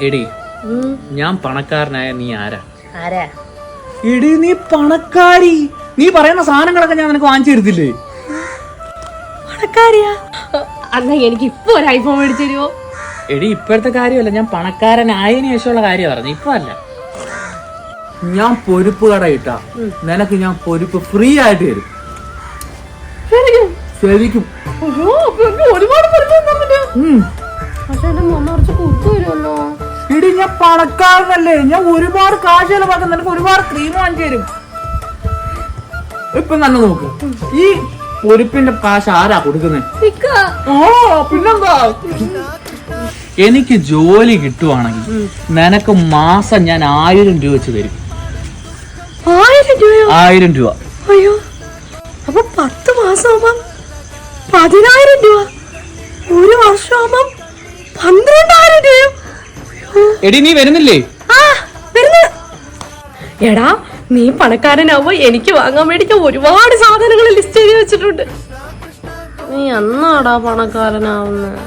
എടി ഞാൻ പണക്കാരനായ നീ ആരാ? ആരാ? എടി നീ പണക്കാരി. നീ പറയുന്ന സാധനങ്ങളൊക്കെ ഞാൻ നിനക്ക് വാങ്ങിച്ചു തരുത്തില്ലേ? പണക്കാരിയാ? അല്ല എനിക്ക് ഇപ്പൊ ഒരു ഐഫോൺ മേടിച്ചു തരുമോ എടി ഇപ്പോഴത്തെ കാര്യമല്ല. ഞാൻ പണക്കാരനായതിനു ശേഷമുള്ള കാര്യം പറഞ്ഞു ഇപ്പൊ അല്ല. ഞാൻ പൊരുപ്പ് കട ഇട്ടാ. നിനക്ക് ഞാൻ പൊരുപ്പ് ഫ്രീ ആയിട്ട് തരും. ശരിക്കും? ഒരുപാട്. ഉം. പക്ഷെ കുറച്ച് കൊടുത്തു വരുമല്ലോ എടി ഞാൻ പണക്കാരനല്ലേ? ഞാൻ ഒരുപാട് കാശ് ചെലവാക്കുന്ന നിനക്ക് ഒരുപാട് ക്രീം വാങ്ങിച്ചു തരും. ഇപ്പൊ തന്നെ നോക്ക്. ഈ പൊരുപ്പിന്റെ കാശ് ആരാ കൊടുക്കുന്നത് ഓ പിന്നെന്താ? എനിക്ക് ജോലി കിട്ടുവാണെങ്കിൽ നിനക്ക് മാസം ഞാൻ ആയിരം രൂപ വെച്ച് തരും. ആയിരം രൂപ ആയിരം രൂപ. അയ്യോ. അപ്പൊ പത്ത് മാസം പതിനായിരം രൂപ. എടി നീ വരുന്നില്ലേ? എടാ നീ പണക്കാരനാവോ എനിക്ക് വാങ്ങാൻ വേണ്ടി ഒരുപാട് സാധനങ്ങൾ ലിസ്റ്റ് ചെയ്ത് വെച്ചിട്ടുണ്ട്. നീ എന്നാടാ പണക്കാരനാവുന്നത്